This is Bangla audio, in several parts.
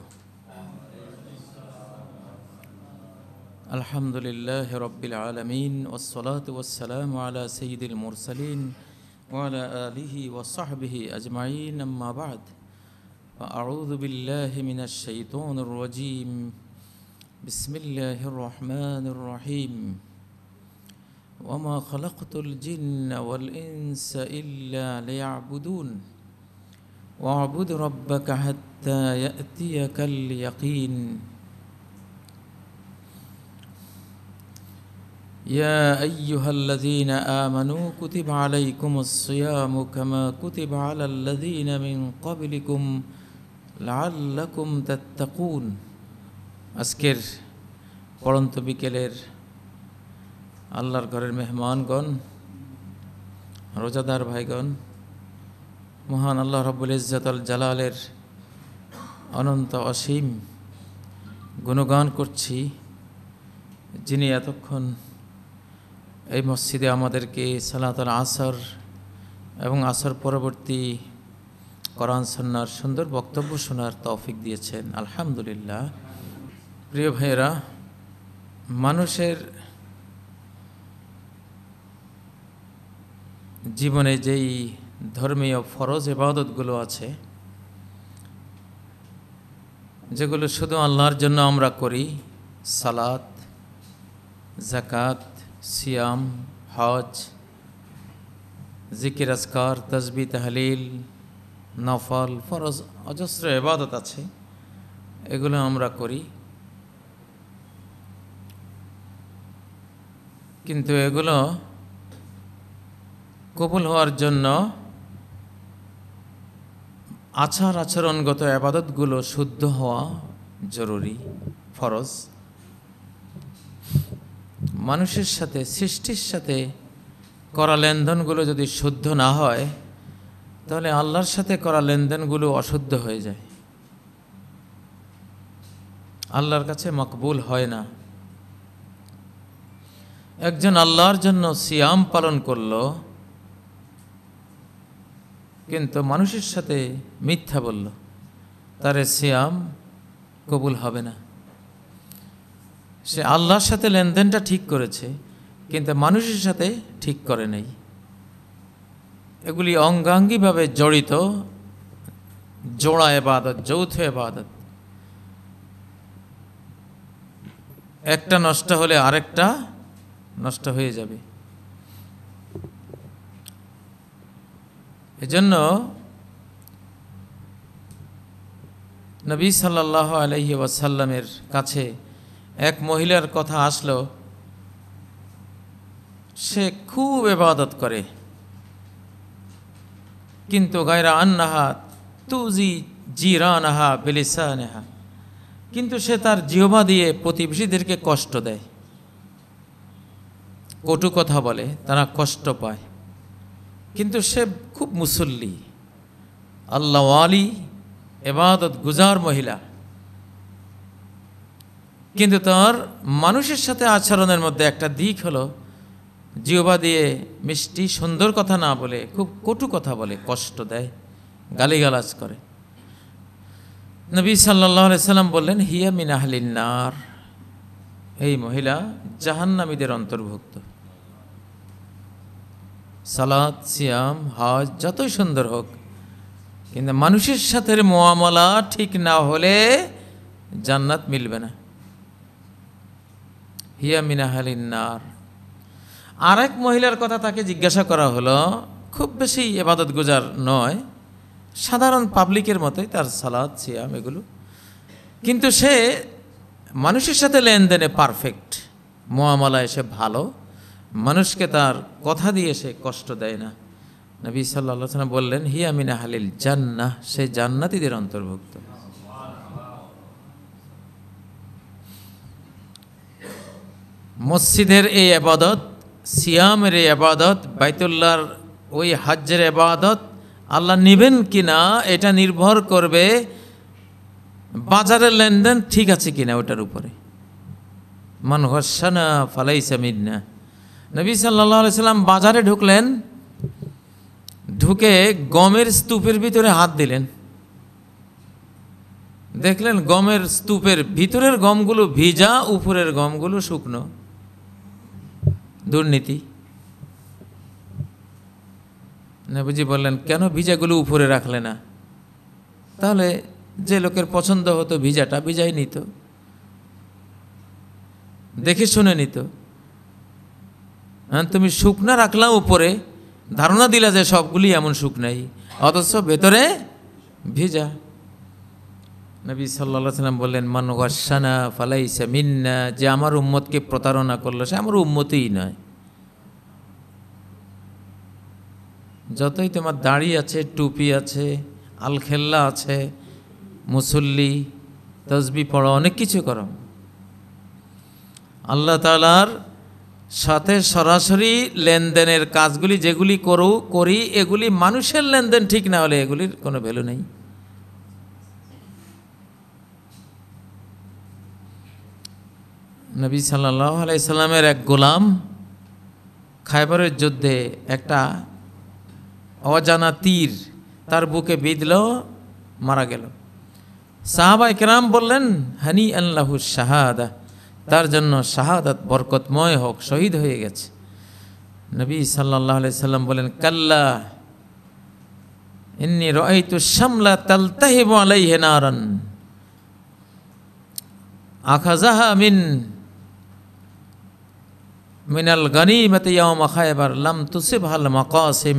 الله وبركاته الحمد لله رب العالمين والصلاة والسلام على سيد المرسلين وعلى آله وصحبه أجمعين أما بعد. فأعوذ بالله من الشيطان الرجيم. بسم الله الرحمن الرحيم. وما خلقت الجن والإنس إلا ليعبدون. واعبد ربك حتى يأتيك اليقين يا أيها الذين آمنوا كتب عليكم الصيام كما كتب على الذين من قبلكم لعلكم تتقون আজকের পড়ন্ত বিকেলের আল্লাহর ঘরের মেহমানগণ রোজাদার ভাইগণ মহান আল্লাহ রব্বুল ইজ্জতল জালালের অনন্ত অসীম গুণগান করছি, যিনি এতক্ষণ এই মসজিদে আমাদেরকে সালাতুল আসর এবং আসর পরবর্তী করান সন্ন্যার সুন্দর বক্তব্য শোনার তৌফিক দিয়েছেন। আলহামদুলিল্লাহ। প্রিয় ভাইয়েরা, মানুষের জীবনে যেই ধর্মীয় ফরজ এবাদতগুলো আছে যেগুলো শুধু আল্লাহর জন্য আমরা করি, সালাত জাকাত সিয়াম, হজ, জিকির আসকার তসবি তাহলিল, নফল, ফরজ, অজস্র এবাদত আছে, এগুলো আমরা করি। কিন্তু এগুলো কবুল হওয়ার জন্য আচার আচরণগত আবাদতগুলো শুদ্ধ হওয়া জরুরি, ফরজ। মানুষের সাথে, সৃষ্টির সাথে করা লেনদেনগুলো যদি শুদ্ধ না হয়, তাহলে আল্লাহর সাথে করা লেনদেনগুলো অশুদ্ধ হয়ে যায়। আল্লাহর কাছে মকবুল হয় না। একজন আল্লাহর জন্য সিয়াম পালন করল কিন্তু মানুষের সাথে মিথ্যা বলল, তার সিয়াম কবুল হবে না। সে আল্লাহর সাথে লেনদেনটা ঠিক করেছে, কিন্তু মানুষের সাথে ঠিক করে নেই। এগুলি অঙ্গাঙ্গিভাবে জড়িত, জোড়া এবাদত, যৌথ এবাদত। একটা নষ্ট হলে আরেকটা নষ্ট হয়ে যাবে। এজন্য নবী সাল্লাহ আলহি ওয়াসাল্লামের কাছে এক মহিলার কথা আসলো, সে খুব এবাদত করে। কিন্তু গায়রা আন্নাহা তুজি জিরানাহা বেলিসানেহা। কিন্তু সে তার জিহবা দিয়ে প্রতিবেশীদেরকে কষ্ট দেয়। কটু কথা বলে, তারা কষ্ট পায়। কিন্তু সে খুব মুসল্লি। আল্লাহ আলী এবাদত গুজার মহিলা। কিন্তু তার মানুষের সাথে আচরণের মধ্যে একটা দিক হলো জিওবা দিয়ে মিষ্টি সুন্দর কথা না বলে, খুব কটু কথা বলে, কষ্ট দেয়, গালিগালাজ করে। নবী সাল্লাহ সাল্লাম বললেন, হিয়া মিনাহলিনার এই মহিলা জাহান্নামীদের অন্তর্ভুক্ত। সালাদ সিয়াম, হজ, যতই সুন্দর হোক। কিন্তু মানুষের সাথে মোয়ামলা ঠিক না হলে জান্নাত মিলবে না। হিয়া মিনাহালিনার আর এক মহিলার কথা তাকে জিজ্ঞাসা করা হলো, খুব বেশি এবাদত গুজার নয়, সাধারণ পাবলিকের মতোই তার সালাদ সিয়াম এগুলো। কিন্তু সে মানুষের সাথে লেনদেনে পারফেক্ট মোয়ামলা এসে ভালো। মানুষকে তার কথা দিয়ে সে কষ্ট দেয় না। নবী সাল্লাহ সাল্লাম বললেন, হিয়া মিনা হালিল জান্না সে জান্নাতিদের অন্তর্ভুক্ত। মসজিদের এই আবাদত, সিয়ামের এই আবাদত, বাইতুল্লাহর ওই হাজ্যের আবাদত, আল্লাহ নিবেন কিনা এটা নির্ভর করবে বাজারের লেনদেন ঠিক আছে কিনা ওটার উপরে। মান হসানা ফালাইসা মিন্না। নবী সাল্লাহ সাল্লাম বাজারে ঢুকলেন, ঢুকে গমের স্তূপের ভিতরে হাত দিলেন। দেখলেন গমের স্তূপের ভিতরের গমগুলো ভিজা, উপরের গমগুলো শুকনো। দুর্নীতি। নবীজি বললেন, কেন ভিজাগুলো উপরে রাখলে না? তাহলে যে লোকের পছন্দ হতো ভিজাটা ভিজাই নিত। দেখে শুনে নিত। হ্যাঁ তুমি শুকনা রাখলাম উপরে। ধারণা দিলা যে সবগুলি এমন শুকনাই। অথচ ভেতরে ভিজা। নবী সাল্লা সাল্লাম বললেন, মান ওয়াসানা ফালাইসা মিন্না যে আমার উম্মতকে প্রতারণা করল, সে আমার উম্মতই নয়। যতই তোমার দাড়ি আছে, টুপি আছে, আলখেল্লা আছে, মুসল্লি, তসবি পড়ো, অনেক কিছু করো। আল্লাহ তালার সাথে সরাসরি লেনদেনের কাজগুলি যেগুলি করু, করি, এগুলি মানুষের লেনদেন ঠিক না হলে এগুলির কোনো ভ্যালু নেই। নবী সাল্লাহ আলাইসাল্লামের এক গোলাম খাইবারের যুদ্ধে একটা অজানা তীর তার বুকে বিঁধল, মারা গেল। সাহাবা ইকরাম বললেন হানি আল্লাহু শাহাদা। তার জন্য শাহাদাত বরকতময় হোক, শহীদ হয়ে গেছে। নবী সাল্লাহ সাল্লাম বলেন, কাল্লা, ইন্নি রয়তু শামলা তালতাহিবু আলাইহি নারান। আখাজাহা মিন, মিনাল গনিমতি ইয়াউমা খায়বার লাম তুসিবহাল মাকাসিম।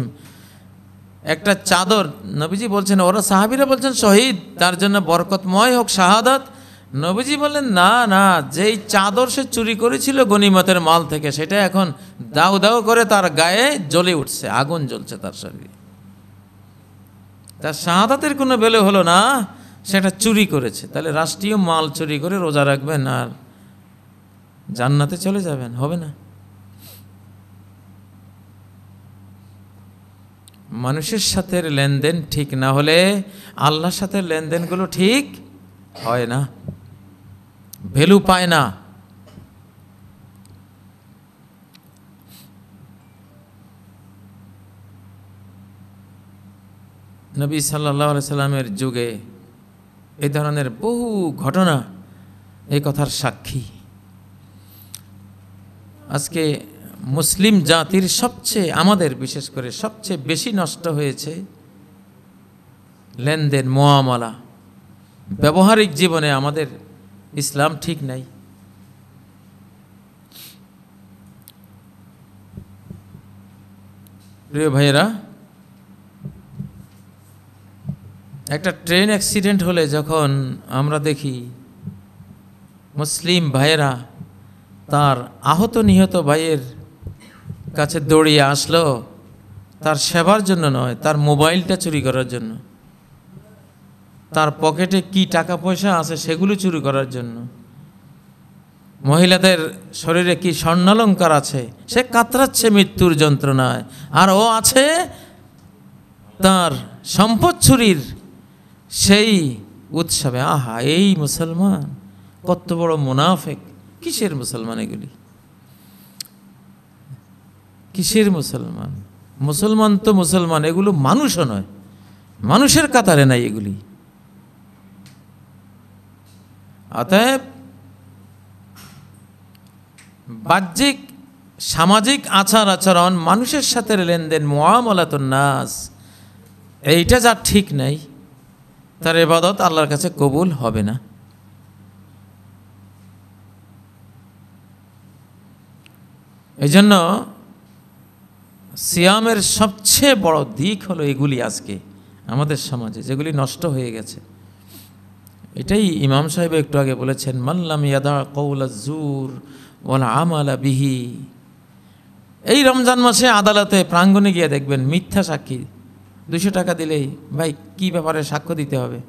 একটা চাদর, নবীজি বলছেন, ওরা সাহাবিরা বলছেন, শহীদ, তার জন্য বরকতময় হোক শাহাদাত। নবীজি বললেন, না না, যেই চাদর সে চুরি করেছিল গনিমতের মাল থেকে, সেটা এখন দাউ দাউ করে তার গায়ে জ্বলে উঠছে, আগুন জ্বলছে তার শরীরে। তার শাহাদাতের কোনো বেলে হলো না, সেটা চুরি করেছে। তাহলে রাষ্ট্রীয় মাল চুরি করে রোজা রাখবেন আর জান্নাতে চলে যাবেন, হবে না? মানুষের সাথে লেনদেন ঠিক না হলে আল্লাহর সাথে লেনদেনগুলো ঠিক হয় না। ভ্যালু পায় না। নবী সাল্লাহ সাল্লামের যুগে এই ধরনের বহু ঘটনা এই কথার সাক্ষী। আজকে মুসলিম জাতির সবচেয়ে, আমাদের বিশেষ করে সবচেয়ে বেশি নষ্ট হয়েছে লেনদেন, মোয়ামলা। ব্যবহারিক জীবনে আমাদের ইসলাম ঠিক নাই। প্রিয় ভাইয়েরা, একটা ট্রেন অ্যাক্সিডেন্ট হলে যখন আমরা দেখি মুসলিম ভাইয়েরা তার আহত নিহত ভাইয়ের কাছে দৌড়িয়ে আসলো, তার সেবার জন্য নয়, তার মোবাইলটা চুরি করার জন্য। তার পকেটে কি টাকা পয়সা আছে সেগুলো চুরি করার জন্য। মহিলাদের শরীরে কি স্বর্ণালঙ্কার আছে? সে কাতরাচ্ছে মৃত্যুর যন্ত্রণায়। আর ও আছে তার সম্পদ চুরির সেই উৎসবে। আহা, এই মুসলমান, কত বড় মুনাফেক। কিসের মুসলমান এগুলি? কিসের মুসলমান? মুসলমান তো মুসলমান, এগুলো মানুষও নয়। মানুষের কাতারে নাই এগুলি। অতএব বাহ্যিক, সামাজিক আচার আচরণ, মানুষের সাথে লেনদেন নাস, এইটা যা ঠিক নাই, তার এবাদত আল্লাহর কাছে কবুল হবে না। এই জন্য সিয়ামের সবচেয়ে বড় দিক হলো এগুলি আজকে আমাদের সমাজে, যেগুলি নষ্ট হয়ে গেছে। এটাই ইমাম সাহেব একটু আগে বলেছেন মাল্লাম ইয়াদা কৌলা জুর ওলা আমালা বিহি। এই রমজান মাসে আদালতে প্রাঙ্গণে গিয়ে দেখবেন, মিথ্যা সাক্ষী। দুশো টাকা দিলেই, ভাই, কি ব্যাপারে সাক্ষ্য দিতে হবে?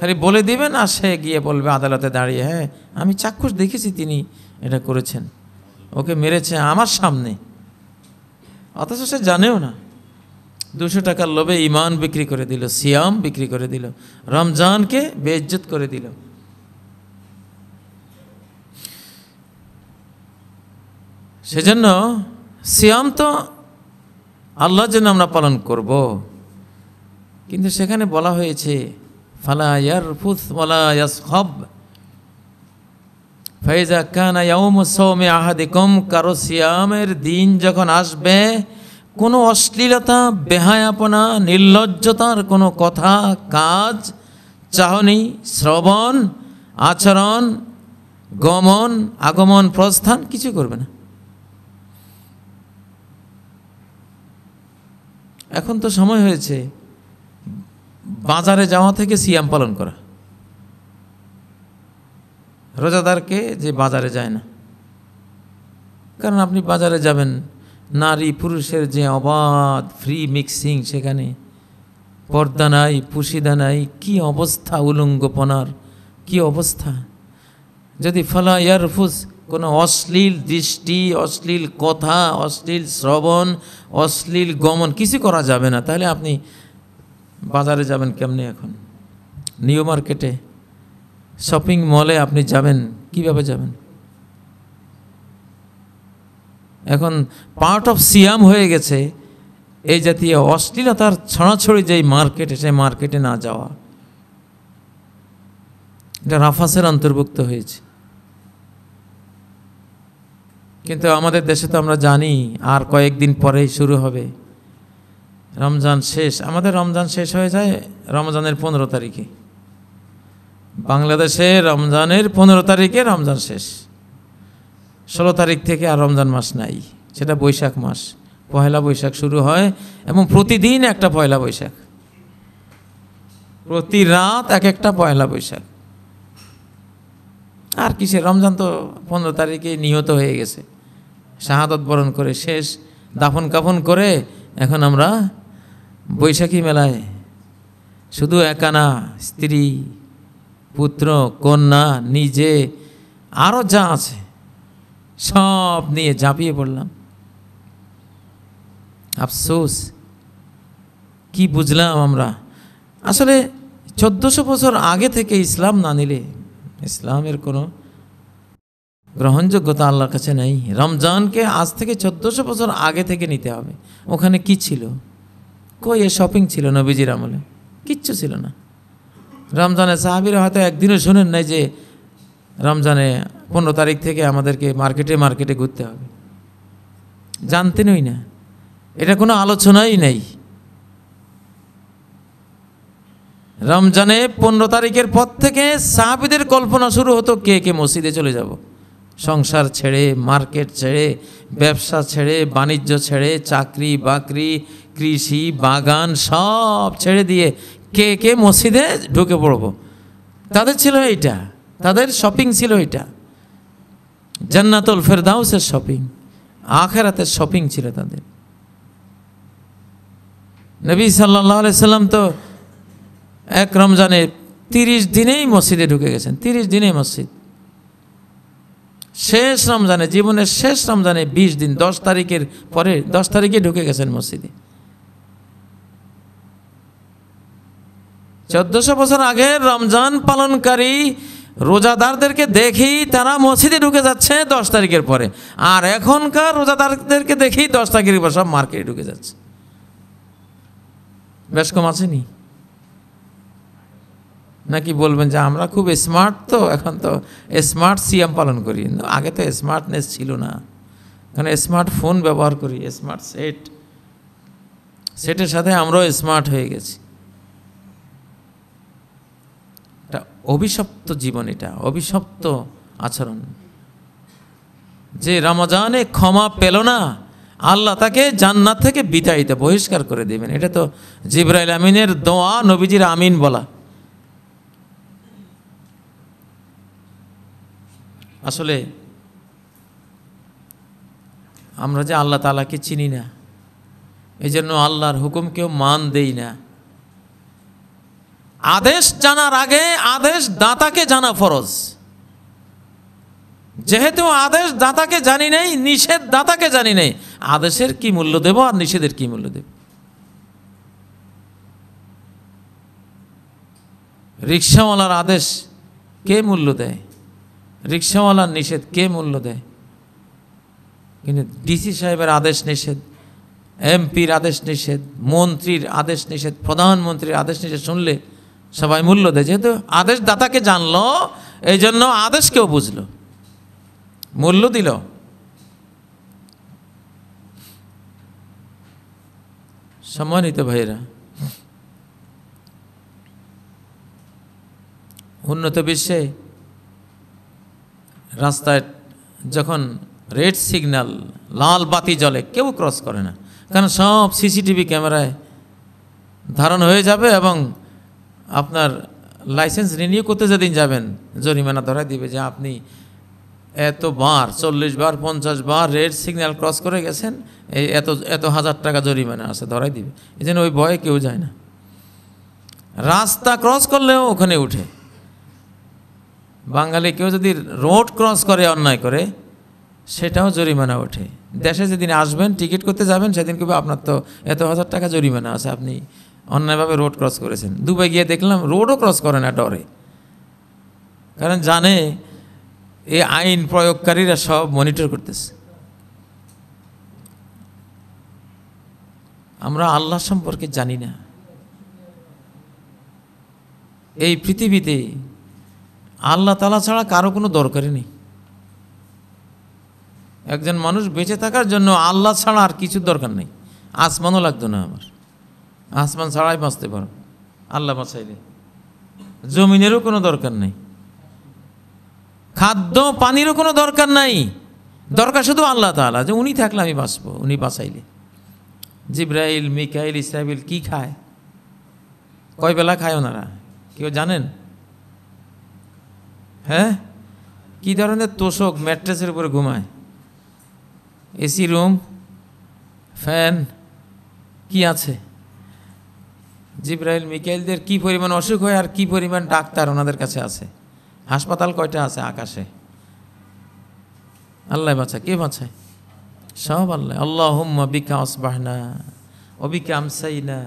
খালি বলে দিবেন আর সে গিয়ে বলবে আদালতে দাঁড়িয়ে হ্যাঁ আমি চাক্ষুষ দেখেছি তিনি এটা করেছেন। ওকে মেরেছে আমার সামনে। অথচ সে জানেও না। দুশো টাকার লোভে ইমান বিক্রি করে দিল, সিয়াম বিক্রি করে দিল, রমজানকে বেজ্জত করে দিল। সেজন্য সিয়াম তো আল্লাহর জন্য আমরা পালন করব। কিন্তু সেখানে বলা হয়েছে, ফালা ইয়ারফুস ওয়ালা ইয়াসখাব। ফাইজা কানা ইয়াউমু সাওমি আহাদিকুম, কারও সিয়ামের দিন যখন আসবে কোনো অশ্লীলতা, বেহায়াপনা, নির্লজ্জতার কোনো কথা, কাজ, চাহনি, শ্রবণ, আচরণ, গমন, আগমন, প্রস্থান কিছু করবে না। এখন তো সময় হয়েছে, বাজারে যাওয়া থেকে সিয়াম পালন করা। রোজাদারকে যে বাজারে যায় না। কারণ আপনি বাজারে যাবেন নারী পুরুষের যে অবাধ ফ্রি মিক্সিং সেখানে পর্দা নাই, পুশিদা নাই, কি অবস্থা উলঙ্গপনার, কি অবস্থা? যদি ফলা ইয়ারফুস কোনো অশ্লীল দৃষ্টি, অশ্লীল কথা, অশ্লীল শ্রবণ, অশ্লীল গমন কিছু করা যাবে না, তাহলে আপনি বাজারে যাবেন কেমনি এখন? নিউ মার্কেটে, শপিং মলে আপনি যাবেন, কীভাবে যাবেন? এখন পার্ট অফ সিয়াম হয়ে গেছে। এই জাতীয় অশ্লীলতার ছড়াছড়ি যেই মার্কেটে সেই মার্কেটে না যাওয়া। এটা রাফাসের অন্তর্ভুক্ত হয়েছে। কিন্তু আমাদের দেশে তো আমরা জানি, আর কয়েকদিন পরেই শুরু হবে। রমজান শেষ। আমাদের রমজান শেষ হয়ে যায় রমজানের পনেরো তারিখে। বাংলাদেশে রমজানের পনেরো তারিখে রমজান শেষ। ষোলো তারিখ থেকে আর রমজান মাস নাই, সেটা বৈশাখ মাস। পয়লা বৈশাখ শুরু হয় এবং প্রতিদিন একটা পয়লা বৈশাখ। প্রতি রাত এক একটা পয়লা বৈশাখ। আর কিসে রমজান তো পনেরো তারিখে নিহত হয়ে গেছে। শাহাদত বরণ করে শেষ, দাফন কাফন করে এখন আমরা বৈশাখী মেলায় শুধু একানা স্ত্রী, পুত্র, কন্যা, নিজে আরও যা আছে সব নিয়ে ঝাঁপিয়ে পড়লাম। আফসোস, কি বুঝলাম আমরা? আসলে চোদ্দোশো বছর আগে থেকে ইসলাম না নিলে ইসলামের কোনো গ্রহণযোগ্যতা আল্লাহর কাছে নেই। রমজানকে আজ থেকে চোদ্দোশো বছর আগে থেকে নিতে হবে। ওখানে কি ছিল? কই এ শপিং ছিল নবীজির আমলে? কিচ্ছু ছিল না। রমজানে সাহাবিরা হয়তো একদিনও শোনেন নাই যে রমজানে পনেরো তারিখ থেকে আমাদেরকে মার্কেটে মার্কেটে ঘুরতে হবে। জানতেনই না। এটা কোনো আলোচনাই নেই। রমজানে পনেরো তারিখের পর থেকে সাহাবিদের কল্পনা শুরু হতো কে কে মসজিদে চলে যাব। সংসার ছেড়ে, মার্কেট ছেড়ে, ব্যবসা ছেড়ে, বাণিজ্য ছেড়ে, চাকরি, বাকরি, কৃষি, বাগান সব ছেড়ে দিয়ে কে কে মসজিদে ঢুকে পড়ব। তাদের ছিল এইটা। তাদের শপিং ছিল এটা। জান্নাতুল ফেরদাউসের শপিং আখেরাতের শপিং ছিল তাদের। নবী সাল্লাহ সাল্লাম তো এক রমজানে তিরিশ দিনেই মসজিদে ঢুকে গেছেন, তিরিশ দিনেই মসজিদ। শেষ রমজানে, জীবনের শেষ রমজানে বিশ দিন, দশ তারিখের পরে, দশ তারিখে ঢুকে গেছেন মসজিদে। চোদ্দশো বছর আগের রমজান পালনকারী রোজাদারদেরকে দেখি তারা মসজিদে ঢুকে যাচ্ছে দশ তারিখের পরে। আর এখনকার রোজাদারদেরকে দেখি দশ তারিখের পর সব মার্কেটে ঢুকে যাচ্ছে। বেশ কম আসেনি নাকি বলবেন যে আমরা খুব স্মার্ট তো, এখন তো স্মার্ট সিএম পালন করি। আগে তো স্মার্টনেস ছিল না। এখন স্মার্টফোন ব্যবহার করি স্মার্ট সেট সেটের সাথে আমরাও স্মার্ট হয়ে গেছি এটা অভিশপ্ত জীবন এটা, অভিশপ্ত আচরণ। যে রমজানে ক্ষমা পেল না, আল্লাহ তাকে জান্নাত থেকে বিতাড়িত বহিষ্কার করে দেবেন। এটা তো জিব্রাইল আমিনের দোয়া, নবীজির আমিন বলা। আসলে আমরা যে আল্লাহ তালাকে চিনি না এই জন্য আল্লাহর হুকুম কেউ মান দেই না। আদেশ জানার আগে আদেশ দাতাকে জানা ফরজ। যেহেতু আদেশ দাতাকে জানি নেই, নিষেধ দাতাকে জানি নেই, আদেশের কি মূল্য দেব আর নিষেধের কি মূল্য দেব? রিক্সাওয়ালার আদেশ কে মূল্য দেয়? রিক্সাওয়ালার নিষেধ কে মূল্য দেয়? কিন্তু ডিসি সাহেবের আদেশ নিষেধ, এমপির আদেশ নিষেধ, মন্ত্রীর আদেশ নিষেধ, প্রধানমন্ত্রীর আদেশ নিষেধ শুনলে সবাই মূল্য দেয়। যেহেতু আদেশ দাতাকে জানলো এই জন্য আদেশকেও বুঝলো। মূল্য দিল। সম্মানিত ভাইরা উন্নত বিশ্বে রাস্তায় যখন রেড সিগন্যাল, লাল বাতি জ্বলে, কেউ ক্রস করে না। কারণ সব সিসিটিভি ক্যামেরায় ধারণ হয়ে যাবে এবং আপনার লাইসেন্স রিনিউ করতে যেদিন যাবেন, জরিমানা ধরা দিবে যে আপনি এত বার চল্লিশ বার পঞ্চাশ বার রেড সিগন্যাল ক্রস করে গেছেন, এই এত এত হাজার টাকা জরিমানা আছে ধরাই দিবে। এই জন্য ওই ভয়ে কেউ যায় না। রাস্তা ক্রস করলেও ওখানে উঠে। বাঙালি কেউ যদি রোড ক্রস করে, অন্যায় করে, সেটাও জরিমানা ওঠে। দেশে যেদিন আসবেন টিকিট করতে যাবেন, সেদিন কেউ আপনার তো এত হাজার টাকা জরিমানা আছে, আপনি অন্যায়ভাবে রোড ক্রস করেছেন। দুবাই গিয়ে দেখলাম রোডও ক্রস করে না ডরে। কারণ জানে, এই আইন প্রয়োগকারীরা সব মনিটর করতেছে। আমরা আল্লাহ সম্পর্কে জানি না। এই পৃথিবীতে আল্লাহ তালা ছাড়া কারও কোনো দরকারই নেই। একজন মানুষ বেঁচে থাকার জন্য আল্লাহ ছাড়া আর কিছু দরকার নেই। আসমানও লাগতো না আমার। আসমান ছাড়াই বাঁচতে পারো। আল্লাহ বাঁচাইলে। জমিনেরও কোনো দরকার নেই। খাদ্য, পানিরও কোনো দরকার নাই। দরকার শুধু আল্লাহ তালা যে উনি থাকলে আমি বাঁচবো, উনি বাঁচাইলে। জিব্রাইল, মিকাইল, ইসরাইল কি খায়? কয় বেলা খায় ওনারা? কেউ জানেন? হ্যাঁ? কি ধরনের তোষক ম্যাট্রেসের উপরে ঘুমায়? এসি রুম, ফ্যান, কি আছে? জিব্রাইল, মিকাইলদের কি পরিমাণ অসুখ হয় আর কি পরিমাণ ডাক্তার ওনাদের কাছে আছে? হাসপাতাল কয়টা আছে আকাশে? আল্লাহ বাঁচা কে বাঁচায়? সব আল্লাহ। আল্লাহ হুম্মা বিকা আসবাহনা অবিকা আমসাইনা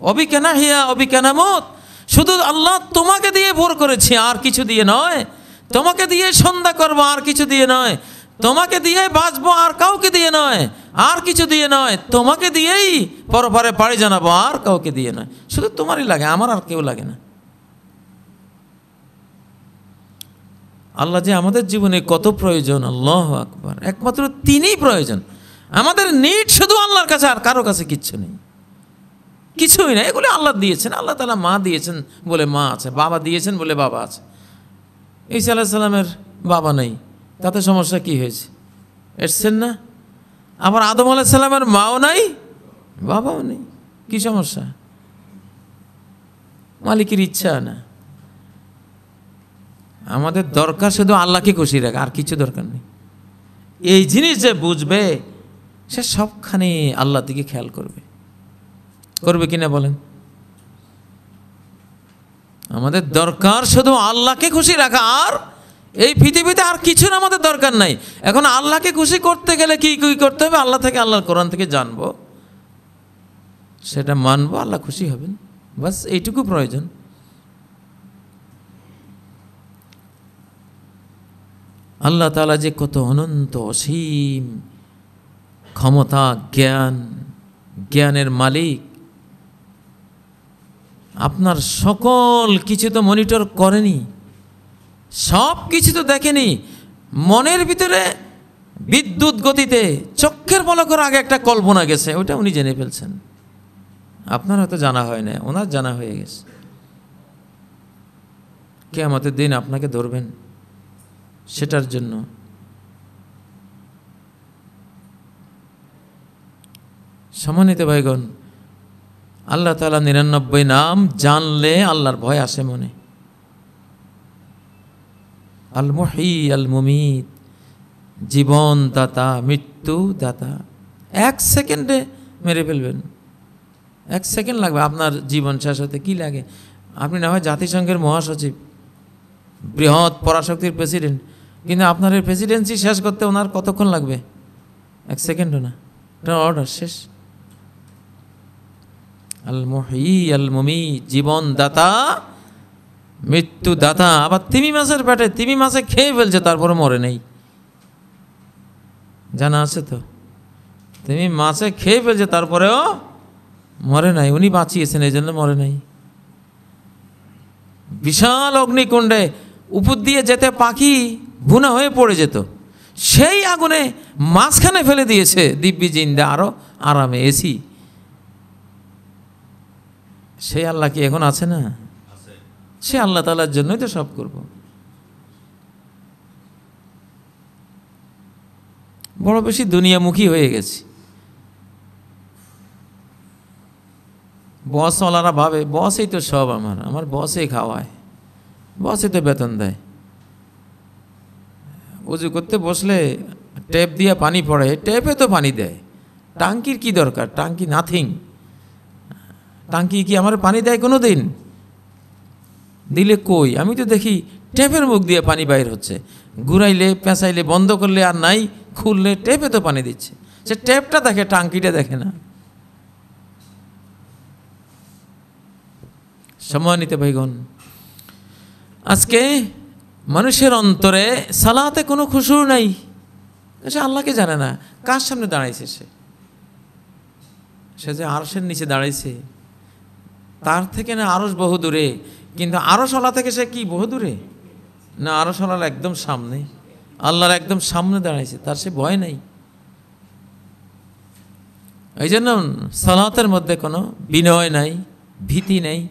অবিকা না হিয়া অবিকা নামত। শুধু আল্লাহ তোমাকে দিয়ে ভোর করেছি, আর কিছু দিয়ে নয়। তোমাকে দিয়ে সন্ধ্যা করব, আর কিছু দিয়ে নয়। তোমাকে দিয়ে বাঁচবো, আর কাউকে দিয়ে নয়। আর কিছু দিয়ে নয়। তোমাকে দিয়েই পরপারে পাড়ি জানাব, আর কাউকে দিয়ে নয়। শুধু তোমারই লাগে, আমার আর কেউ লাগে না। আল্লাহ যে আমাদের জীবনে কত প্রয়োজন, আল্লাহ আকবার। একমাত্র তিনিই প্রয়োজন। আমাদের নিট শুধু আল্লাহর কাছে, আর কারও কাছে কিচ্ছু নেই। কিছুই না এগুলো আল্লাহ দিয়েছেন। আল্লাহ তালা মা দিয়েছেন বলে মা আছে, বাবা দিয়েছেন বলে বাবা আছে। ঈসা আলাহ সাল্লামের বাবা নেই। তাতে সমস্যা কি হয়েছে? এসছেন না? আবার আদম আলাহ সাল্লামের মাও নাই? বাবাও নেই। কি সমস্যা? মালিকের ইচ্ছা না। আমাদের দরকার শুধু আল্লাহকে খুশি রাখা, আর কিছু দরকার নেই। এই জিনিস যে বুঝবে, সে সবখানে আল্লাহ দিকে খেয়াল করবে। করবে কিনা বলেন? আমাদের দরকার শুধু আল্লাহকে খুশি রাখা, আর এই পৃথিবীতে আর কিছুর আমাদের দরকার নাই। এখন আল্লাহকে খুশি করতে গেলে কি কি করতে হবে? আল্লাহ থেকে আল্লাহর কোরআন থেকে জানব। সেটা মানবো, আল্লাহ খুশি হবেন। বাস, এইটুকু প্রয়োজন। আল্লাহ তালা যে কত অনন্ত অসীম ক্ষমতা, জ্ঞান, জ্ঞানের মালিক, আপনার সকল কিছু তো মনিটর করেনি। সব কিছু তো দেখেনি। মনের ভিতরে বিদ্যুৎ গতিতে চক্ষের পলকের আগে একটা কল্পনা গেছে ওটা উনি জেনে ফেলছেন। আপনার হয়তো জানা হয় না ওনার জানা হয়ে গেছে। কে আমাদের দিন আপনাকে ধরবেন সেটার জন্য। সম্মানিত ভাইগণ, আল্লাহ তালা নিরানব্বই নাম জানলে আল্লাহর ভয় আসে মনে। আল মহি আল মুমিত জীবন দাতা মৃত্যু দাতা এক সেকেন্ডে মেরে ফেলবেন। এক সেকেন্ড লাগবে আপনার জীবন শেষ হতে কী লাগে? আপনি না হয় জাতিসংঘের মহাসচিব, বৃহৎ পরাশক্তির প্রেসিডেন্ট, কিন্তু আপনার এই প্রেসিডেন্সি শেষ করতে ওনার কতক্ষণ লাগবে? এক সেকেন্ডও না। এটা অর্ডার শেষ। আল মহি আল জীবন দাতা মৃত্যু দাতা, আবার তিমি মাছের পেটে, তিমি মাছে খেয়ে ফেলছে তারপরে মরে নেই। জানা আছে তো? তিমি মাছে খেয়ে ফেলছে, তারপরেও মরে নাই। উনি বাঁচিয়েছেন, এই জন্য মরে নাই। বিশাল অগ্নিকুণ্ডে উপর দিয়ে যেতে পাখি ভুনা হয়ে পড়ে যেত। সেই আগুনে মাঝখানে ফেলে দিয়েছে দিব্যি জিন্দা আরও আরামে এসি। সেই আল্লাহ কি এখন আছে না? সে আল্লাহ তালার জন্যই তো সব করব। বড় বেশি দুনিয়ামুখী হয়ে গেছি। বসওয়ালারা ভাবে, বসেই তো সব আমার আমার বসে খাওয়ায় বসে তো বেতন দেয়। উজু করতে বসলে ট্যাপ দিয়ে পানি পড়ে ট্যাপে তো পানি দেয়। টাঙ্কির কি দরকার? টাঙ্কি নাথিং টাঙ্কি কি আমার পানি দেয় কোনো দিন দিলে কই? আমি তো দেখি ট্যাপের মুখ দিয়ে পানি বাইর হচ্ছে। ঘুরাইলে, পেঁচাইলে, বন্ধ করলে আর নাই, খুললে ট্যাপে তো পানি দিচ্ছে। সে ট্যাপটা দেখে টাঙ্কিটা দেখে না। সম্মানিত ভাইগণ, আজকে মানুষের অন্তরে সালাতে কোনো খুশুর নাই। সে আল্লাহকে জানে না, কার সামনে দাঁড়াইছে সে? সে যে আরসের নিচে দাঁড়াইছে, তার থেকে না আরস বহু দূরে কিন্তু আরসওয়ালা থেকে সে কি, বহু দূরে? না আরসওয়ালার একদম সামনে। আল্লাহর একদম সামনে দাঁড়াইছে, তার সে ভয় নাই। এই জন্য সালাতের মধ্যে কোনো বিনয় নাই, ভীতি নেই।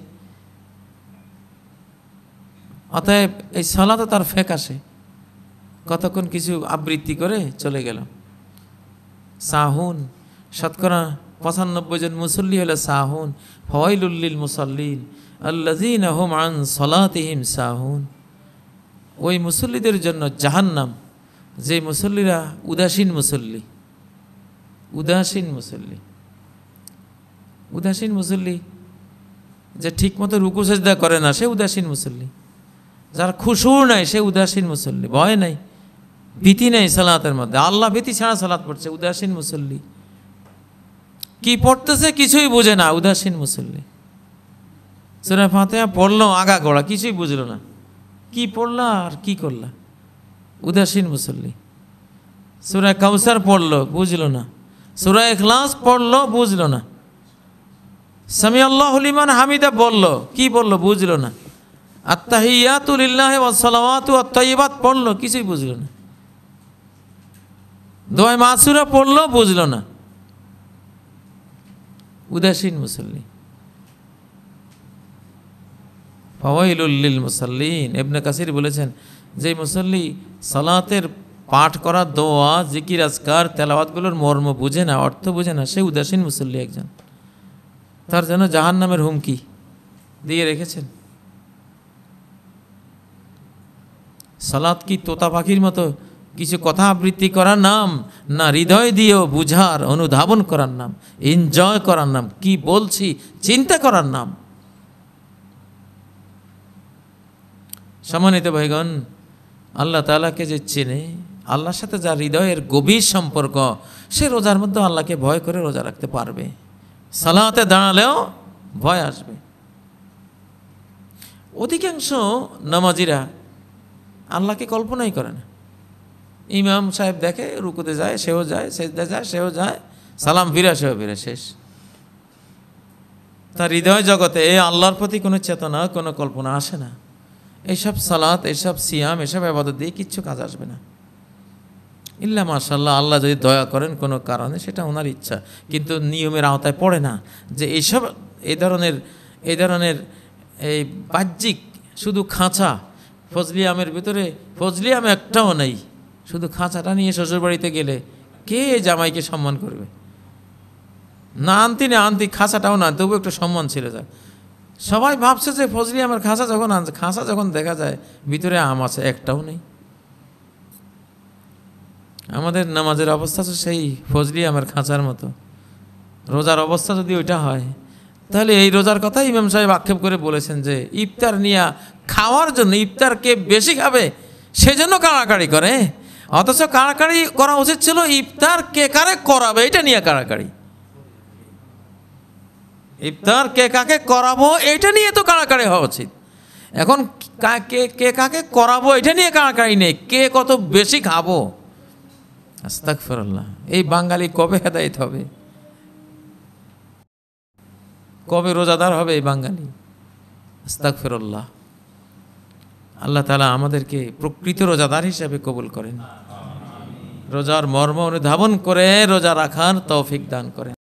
অতএব এই সালাতে তার ফেক আসে। কতক্ষণ কিছু আবৃত্তি করে চলে গেল। সাহুন, শতকরা পঁচানব্বই জন মুসল্লি হলো সাহুন ফওয়াইলুল্লিল মুসল্লিন। আল্লাজিন সলাতিহিম সাহুন। ওই মুসল্লিদের জন্য জাহান্নাম। যে মুসল্লিরা উদাসীন মুসল্লি। উদাসীন মুসল্লি। উদাসীন মুসল্লি যে ঠিকমতো রুকু করে না, সে উদাসীন মুসল্লি। যার খুশুর নাই, সে উদাসীন মুসল্লি। ভয় নাই, ভীতি নেই সালাতের মধ্যে। আল্লাহ ভীতি ছাড়া সালাত পড়ছে, উদাসীন মুসল্লি। কি পড়তেছে কিছুই বোঝে না, উদাসীন মুসল্লি। সুরা ফাতেহা পড়ল, আগা গোড়া, কিছুই বুঝলো না। কি পড়লা আর কি করলা? উদাসীন মুসল্লি। সুরা কাউসার পড়ল, বুঝলো না। সুরা এখলাস পড়ল, বুঝলো না। সামি আল্লাহ হলিমান হামিদা বলল, কি বলল, বুঝলো না। আত্মাহিয়াতুলিল্লাহ সালামাতু আত্মাইবাত পড়ল, কিছুই বুঝলো না। দোয় মাসুরা পড়ল, বুঝলো না। উদাসীন মুসল্লি। ফওয়াইলুল্লিল মুসল্লিন। এবনে কাসির বলেছেন যে মুসল্লি সালাতের পাঠ করা, দোয়া, জিকির, আজকার, তেলাওয়াতগুলোর মর্ম বুঝে না, অর্থ বুঝে না, সে উদাসীন মুসল্লি একজন। তার জন্য জাহান নামের হুমকি দিয়ে রেখেছেন। সালাত কি তোতা পাখির মতো কিছু কথা আবৃত্তি করার নাম, না হৃদয় দিয়েও বুঝার, অনুধাবন করার নাম এনজয় করার নাম, কি বলছি, চিন্তা করার নাম? সম্মানিত ভাইগণ, আল্লাহ তালাকে যে চেনে, আল্লাহর সাথে যার হৃদয়ের গভীর সম্পর্ক, সে রোজার মধ্যে আল্লাহকে ভয় করে রোজা রাখতে পারবে। সালাতে দাঁড়ালেও ভয় আসবে। অধিকাংশ নামাজিরা আল্লাহকে কল্পনাই করে না। ইমাম সাহেব দেখে, রুকুতে যায়, সেও যায় সেজদা যায়, সেও যায়, সালাম ফিরে সেও ফিরে শেষ। তার হৃদয় জগতে আল্লাহর প্রতি কোনো চেতনা, কোনো কল্পনা আসে না। এইসব সালাত এইসব সিয়াম, এসব আবাদত দিয়ে কিচ্ছু কাজ আসবে না। ইল্লা মাশাল্লাহ আল্লাহ যদি দয়া করেন কোনো কারণে, সেটা ওনার ইচ্ছা। কিন্তু নিয়মের আওতায় পড়ে না যে এইসব এই ধরনের এই ধরনের এই বাহ্যিক, শুধু খাঁচা, ফজলি আমের ভিতরে, ফজলি আম একটাও নেই। শুধু খাঁচাটা নিয়ে শ্বশুরবাড়িতে গেলে কে জামাইকে সম্মান করবে? না আনতি না আনতি, খাঁচাটাও না, তবু একটু সম্মান ছিল যাক। সবাই ভাবছে যে ফজলি আমার খাঁচা যখন আনছে খাঁচা যখন দেখা যায়, ভিতরে আম আছে, একটাও নেই। আমাদের নামাজের অবস্থা তো সেই ফজলি আমার খাঁচার মতো। রোজার অবস্থা যদি ওইটা হয়, তাহলে এই রোজার কথা ইমাম সাহেব আক্ষেপ করে বলেছেন যে, ইফতার নিয়ে খাওয়ার জন্য ইফতার কে বেশি খাবে সেজন্য কাড়াকাড়ি করে। অথচ কাড়াকাড়ি করা উচিত ছিল, ইফতার কে কারে করাবে, এটা নিয়ে কাড়াকাড়ি। ইফতার, কে কাকে করাবো এটা নিয়ে তো কাড়াকাড়ি হওয়া উচিত। এখন কে কে কাকে করাবো এটা নিয়ে কাড়াকাড়ি নেই। কে কত বেশি খাব? আস্তাক ফেরল্লাহ এই বাঙালি কবে হেদায়ত হবে? কবে রোজাদার হবে এই বাঙালি? আস্তাক ফেরল্লাহ আল্লাহ তালা আমাদেরকে প্রকৃত রোজাদার হিসেবে কবুল করেন। রোজার মর্ম অনুধাবন করে রোজা রাখার তৌফিক দান করেন।